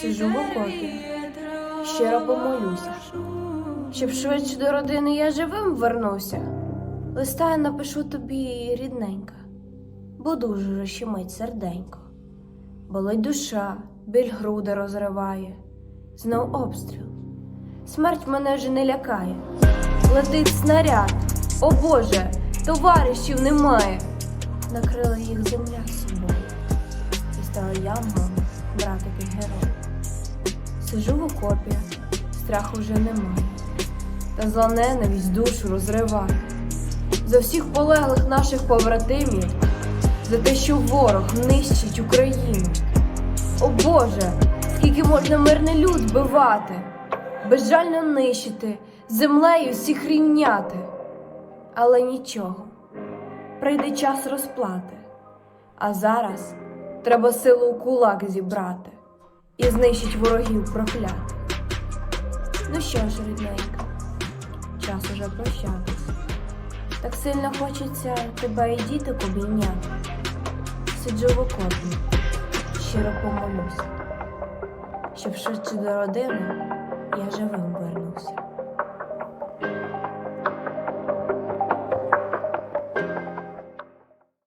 сижу в окопі, щиро помолюся, щоб швидше до родини я живим вернувся. Листа я напишу тобі рідненька, бо дуже щемить серденько. Болить душа, біль груди розриває, знов обстріл. Смерть мене вже не лякає. Летить снаряд, о Боже, товаришів немає. Накрила їх земля собою. І стала я, мама, братики герой. Сижу в окопі, страху вже немає. Та зла ненависть душу розриває. За всіх полеглих наших побратимів, за те, що ворог нищить Україну. О Боже, скільки можна мирний люд вбивати, безжально нищити, землею всіх рівняти. Але нічого, прийде час розплати. А зараз треба силу у кулак зібрати і знищить ворогів проклятих. Ну що ж, рідненька, час уже прощатись. Так сильно хочеться тебе і діток обійняти. Сиджу в окопі, щиро помолюсь, щоб швидше до родини я живим вернувся.